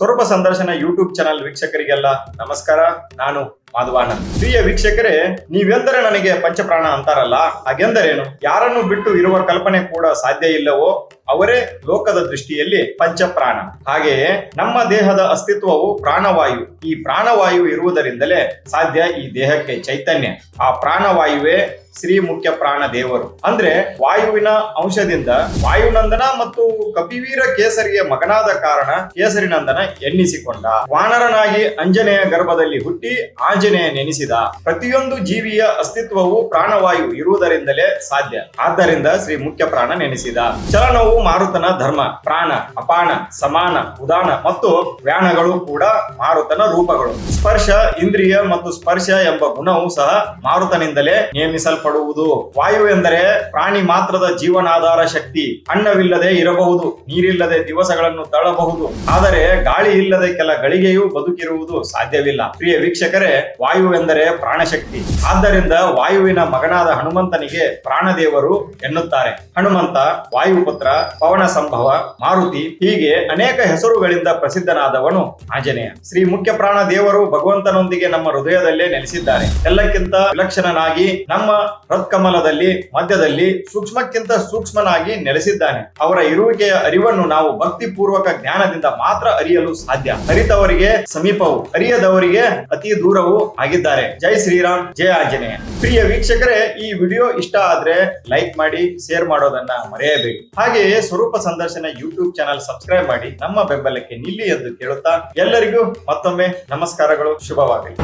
ಸ್ವರೂಪ ಸಂದರ್ಶನ YouTube channel ವೀಕ್ಷಕರಿಗೆಲ್ಲ ನಮಸ್ಕಾರ. ನಾನು ಮಾಧವಾನಂದ್ ಪ್ರಿಯ ವೀಕ್ಷಕರೇ ನೀವೆಂದರೆ ನನಗೆ ಪಂಚಪ್ರಾಣ ಅಂತಾರಲ್ಲ, ಹಾಗೆಂದರೇನು? ಯಾರನ್ನು ಬಿಟ್ಟು ಇರುವ ಕಲ್ಪನೆ ಕೂಡ ಸಾಧ್ಯ ಇಲ್ಲವೋ, ಅವರೇ ಲೋಕದ ದೃಷ್ಟಿಯಲ್ಲಿ ಪಂಚಪ್ರಾಣ. ಹಾಗೆಯೇ ನಮ್ಮ ದೇಹದ ಅಸ್ತಿತ್ವವು ಪ್ರಾಣವಾಯು. ಈ ಪ್ರಾಣವಾಯು ಇರುವುದರಿಂದಲೇ ಸಾಧ್ಯ ಈ ದೇಹಕ್ಕೆ ಚೈತನ್ಯ. ಆ ಪ್ರಾಣವಾಯುವೇ ಶ್ರೀ ಮುಖ್ಯ ಪ್ರಾಣ ದೇವರು. ಅಂದ್ರೆ ವಾಯುವಿನ ಅಂಶದಿಂದ ವಾಯುನಂದನ ಮತ್ತು ಕಪಿವೀರ ಕೇಸರಿಗೆ ಮಗನಾದ ಕಾರಣ ಕೇಸರಿನಂದನ ಎನ್ನಿಸಿಕೊಂಡ. ವಾನರನಾಗಿ ಅಂಜನೆಯ ಗರ್ಭದಲ್ಲಿ ಹುಟ್ಟಿ ಆಂಜನೇಯ ನೆನೆಸಿದ ಪ್ರತಿಯೊಂದು ಜೀವಿಯ ಅಸ್ತಿತ್ವವು ಪ್ರಾಣವಾಯು ಇರುವುದರಿಂದಲೇ ಸಾಧ್ಯ. ಆದ್ದರಿಂದ ಶ್ರೀ ಮುಖ್ಯ ಪ್ರಾಣ ನೆನೆಸಿದ. ಚಲನವು ಮಾರುತನ ಧರ್ಮ, ಪ್ರಾಣ, ಅಪಾನ, ಸಮಾನ, ಉದಾನ ಮತ್ತು ವ್ಯಾಣಗಳು ಕೂಡ ಮಾರುತನ ರೂಪಗಳು. ಸ್ಪರ್ಶ, ಇಂದ್ರಿಯ ಮತ್ತು ಸ್ಪರ್ಶ ಎಂಬ ಗುಣವು ಸಹ ಮಾರುತನಿಂದಲೇ ನೇಮಿಸಲ್ಪಡುವುದು ವಾಯು ಎಂದರೆ ಪ್ರಾಣಿ ಮಾತ್ರದ ಜೀವನಾಧಾರ ಶಕ್ತಿ. ಅನ್ನವಿಲ್ಲದೆ ಇರಬಹುದು, ನೀರಿಲ್ಲದೆ ದಿವಸಗಳನ್ನು ತಳ್ಳಬಹುದು. ಆದರೆ ಗಾಳಿ ಇಲ್ಲದೆ ಕೆಲ ಗಳಿಗೆಯೂ ಬದುಕಿರುವುದು ಸಾಧ್ಯವಿಲ್ಲ. ಪ್ರಿಯ ವೀಕ್ಷಕರೇ ವಾಯು ಎಂದರೆ ಪ್ರಾಣಶಕ್ತಿ. ಆದ್ದರಿಂದ ವಾಯುವಿನ ಮಗನಾದ ಹನುಮಂತನಿಗೆ ಪ್ರಾಣದೇವರು ಎನ್ನುತ್ತಾರೆ. ಹನುಮಂತ, ವಾಯುಪುತ್ರ, ಪವನ ಸಂಭವ, ಮಾರುತಿ ಹೀಗೆ ಅನೇಕ ಹೆಸರುಗಳಿಂದ ಪ್ರಸಿದ್ಧನಾದವನು ಆಂಜನೇಯ. ಶ್ರೀ ಮುಖ್ಯ ಪ್ರಾಣ ದೇವರು ಭಗವಂತನೊಂದಿಗೆ ನಮ್ಮ ಹೃದಯದಲ್ಲೇ ನೆಲೆಸಿದ್ದಾರೆ. ಎಲ್ಲಕ್ಕಿಂತ ವಿಲಕ್ಷಣನಾಗಿ ನಮ್ಮ ಹೃತ್ಕಮಲದಲ್ಲಿ ಮಧ್ಯದಲ್ಲಿ ಸೂಕ್ಷ್ಮಕ್ಕಿಂತ ಸೂಕ್ಷ್ಮನಾಗಿ ನೆಲೆಸಿದ್ದಾನೆ. ಅವರ ಇರುವಿಕೆಯ ಅರಿವನ್ನು ನಾವು ಭಕ್ತಿ ಪೂರ್ವಕ ಜ್ಞಾನದಿಂದ ಮಾತ್ರ ಅರಿಯಲು ಸಾಧ್ಯ. ಅರಿತವರಿಗೆ ಸಮೀಪವು. ಅರಿಯದವರಿಗೆ ಅತಿ ದೂರವೂ ಆಗಿದ್ದಾರೆ. ಜೈ ಶ್ರೀರಾಮ್, ಜೈ ಆಂಜನೇಯ. ಪ್ರಿಯ ವೀಕ್ಷಕರೇ, ಈ ವಿಡಿಯೋ ಇಷ್ಟ ಆದ್ರೆ ಲೈಕ್ ಮಾಡಿ, ಶೇರ್ ಮಾಡೋದನ್ನ ಮರೆಯಬೇಡಿ. ಹಾಗೆಯೇ ಸ್ವರೂಪ ಸಂದರ್ಶನ ಯೂಟ್ಯೂಬ್ ಚಾನಲ್ ಸಬ್ಸ್ಕ್ರೈಬ್ ಮಾಡಿ, ನಮ್ಮ ಬೆಂಬಲಕ್ಕೆ ನಿಲ್ಲಿ ಎಂದು ಕೇಳುತ್ತಾ ಎಲ್ಲರಿಗೂ ಮತ್ತೊಮ್ಮೆ ನಮಸ್ಕಾರಗಳು, ಶುಭವಾಗಲಿ.